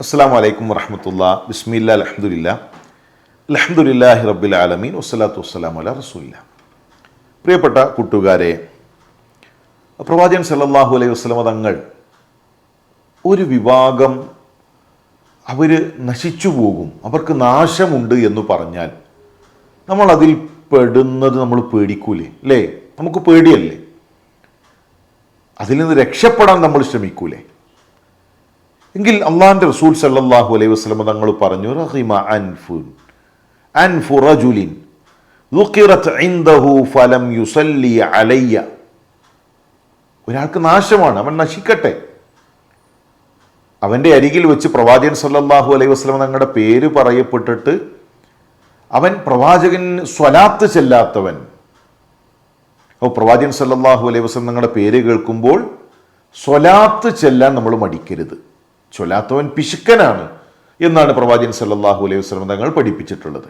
അസ്സാം വലൈക്കും വറഹമത്തുള്ള. ബിസ്മില്ല അലഹമുല്ല അലഹമുല്ലാഹി റബ്ബിൽ ആലമീൻ. വസ്സലാത്തു വസ്സലാം അല റസൂല്ല പ്രിയപ്പെട്ട കൂട്ടുകാരെ പ്രവാചകൻ സല്ലാഹു അലൈഹി വസ്ലമ തങ്ങൾ ഒരു വിഭാഗം അവർ നശിച്ചു പോകും അവർക്ക് നാശമുണ്ട് എന്ന് പറഞ്ഞാൽ നമ്മൾ അതിൽ പെടുന്നത് നമ്മൾ പേടിക്കൂലേ? അല്ലേ? നമുക്ക് പേടിയല്ലേ? അതിൽ നിന്ന് രക്ഷപ്പെടാൻ നമ്മൾ ശ്രമിക്കൂലേ? എങ്കിൽ അള്ളാഹിന്റെ റസൂൽ സല്ലാഹു അലൈഹി വസ്ലമ തങ്ങൾ പറഞ്ഞു റഹിമ അൻഫുൻ അൻഫു റജുലിൻ ഫലം യുസല്ലി അലയ്യ. ഒരാൾക്ക് നാശമാണ് അവൻ നശിക്കട്ടെ. അവന്റെ അരികിൽ വെച്ച് പ്രവാചകൻ സല്ലാഹു അലൈഹി വസ്ലമ തങ്ങളുടെ പേര് പറയപ്പെട്ടിട്ട് അവൻ പ്രവാചകൻ സ്വലാത്ത് ചെല്ലാത്തവൻ. അപ്പോൾ പ്രവാചകൻ സല്ലാഹു അലൈഹി വസ്ലം തങ്ങളുടെ പേര് കേൾക്കുമ്പോൾ സ്വലാത്ത് ചെല്ലാൻ നമ്മൾ മടിക്കരുത്. ചൊല്ലാത്തവൻ പിശുക്കനാണ് എന്നാണ് പ്രവാചകൻ സല്ലാഹു അലൈഹി വസ്ലമ തങ്ങൾ പഠിപ്പിച്ചിട്ടുള്ളത്.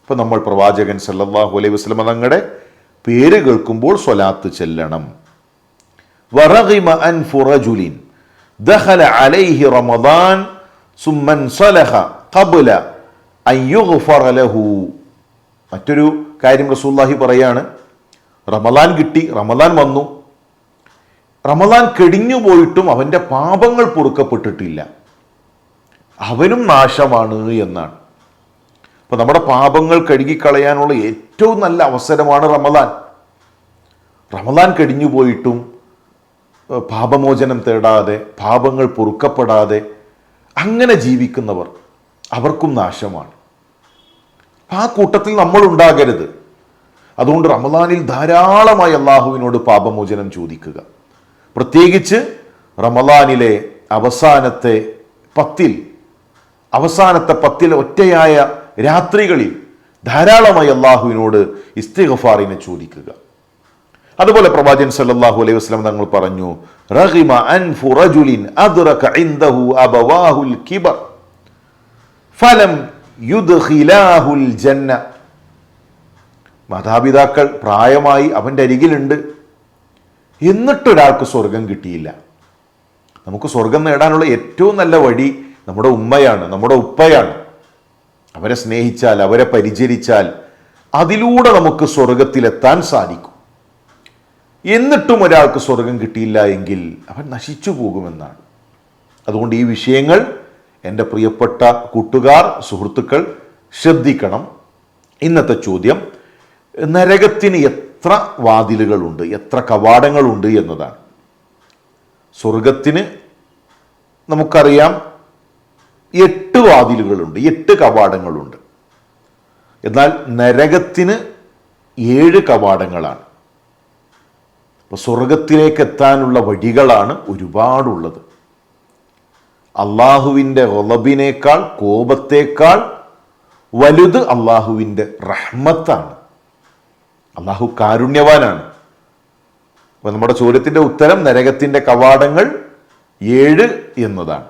അപ്പോൾ നമ്മൾ പ്രവാചകൻ സല്ലാഹു അലൈഹി വസ്ലമ തങ്ങളുടെ പേര് കേൾക്കുമ്പോൾ സ്വലാത്ത് ചെല്ലണം. അൻ മറ്റൊരു കാര്യം റസൂല്ലാഹി പറയാണ് റമദാൻ കിട്ടി റമദാൻ വന്നു റമദാൻ കെടിഞ്ഞു പോയിട്ടും അവന്റെ പാപങ്ങൾ പൊറുക്കപ്പെട്ടിട്ടില്ല. അവനും നാശമാണ് എന്നാണ്. അപ്പോൾ നമ്മുടെ പാപങ്ങൾ കഴുകിക്കളയാനുള്ള ഏറ്റവും നല്ല അവസരമാണ് റമദാൻ. റമദാൻ കെടിഞ്ഞു പോയിട്ടും പാപമോചനം തേടാതെ പാപങ്ങൾ പൊറുക്കപ്പെടാതെ അങ്ങനെ ജീവിക്കുന്നവർ അവർക്കും നാശമാണ്. ആ കൂട്ടത്തിൽ നമ്മൾ ഉണ്ടാകരുത്. അതുകൊണ്ട് റമദാനിൽ ധാരാളമായി അള്ളാഹുവിനോട് പാപമോചനം ചോദിക്കുക. പ്രത്യേകിച്ച് റമദാനിലെ അവസാനത്തെ പത്തിൽ അവസാനത്തെ പത്തിൽ ഒറ്റയായ രാത്രികളിൽ ധാരാളമായി അള്ളാഹുവിനോട് ഇസ്തിഗഫാറിനെ ചോദിക്കുക. അതുപോലെ പ്രവാചകൻ സല്ലല്ലാഹു അലൈഹി വസല്ലം തങ്ങൾ പറഞ്ഞു റഹിമ അൻഫു റജുലിൻ ഇൻദഹു അബവാഹുൽ കിബർ ഫലം യുദ്ഖിലാഹുൽ ജന്ന. മാതാപിതാക്കൾ പ്രായമായി അവന്റെ അരികിലുണ്ട്. എന്നിട്ടൊരാൾക്ക് സ്വർഗം കിട്ടിയില്ല. നമുക്ക് സ്വർഗം നേടാനുള്ള ഏറ്റവും നല്ല വഴി നമ്മുടെ ഉമ്മയാണ് നമ്മുടെ ഉപ്പയാണ്. അവരെ സ്നേഹിച്ചാൽ അവരെ പരിചരിച്ചാൽ അതിലൂടെ നമുക്ക് സ്വർഗത്തിലെത്താൻ സാധിക്കും. എന്നിട്ടും ഒരാൾക്ക് സ്വർഗം കിട്ടിയില്ല എങ്കിൽ അവൻ നശിച്ചു പോകുമെന്നാണ്. അതുകൊണ്ട് ഈ വിഷയങ്ങൾ എന്റെ പ്രിയപ്പെട്ട കൂട്ടുകാർ സുഹൃത്തുക്കൾ ശ്രദ്ധിക്കണം. ഇന്നത്തെ ചോദ്യം നരകത്തിന് എത്ര വാതിലുകളുണ്ട് എത്ര കവാടങ്ങളുണ്ട് എന്നതാണ്. സ്വർഗത്തിന് നമുക്കറിയാം എട്ട് വാതിലുകളുണ്ട് എട്ട് കവാടങ്ങളുണ്ട്. എന്നാൽ നരകത്തിന് ഏഴ് കവാടങ്ങളാണ്. അപ്പോൾ സ്വർഗത്തിലേക്ക് എത്താനുള്ള വഴികളാണ് ഒരുപാടുള്ളത്. അള്ളാഹുവിന്റെ ഒളബിനേക്കാൾ കോപത്തേക്കാൾ വലുത് അള്ളാഹുവിന്റെ റഹ്മത്താണ്. അള്ളാഹു കാരുണ്യവാനാണ്. അപ്പോൾ നമ്മുടെ ചോദ്യത്തിന്റെ ഉത്തരം നരകത്തിന്റെ കവാടങ്ങൾ ഏഴ് എന്നതാണ്.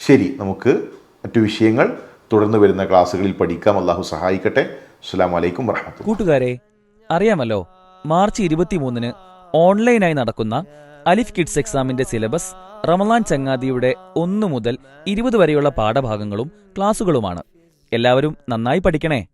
ശരി നമുക്ക് മറ്റു വിഷയങ്ങൾ തുടർന്ന് വരുന്ന ക്ലാസ്സുകളിൽ പഠിക്കാം. അള്ളാഹു സഹായിക്കട്ടെ. അസ്സാം വലൈക്കും വർഹമത്തുള്ള കൂട്ടുകാരെ അറിയാമല്ലോ മാർച്ച് ഇരുപത്തിമൂന്നിന് ഓൺലൈനായി നടക്കുന്ന അലിഫ് കിഡ്സ് എക്സാമിന്റെ സിലബസ് റമലാൻ ചങ്ങാതിയുടെ ഒന്നു മുതൽ ഇരുപത് വരെയുള്ള പാഠഭാഗങ്ങളും ക്ലാസുകളുമാണ് എല്ലാവരും നന്നായി പഠിക്കണേ.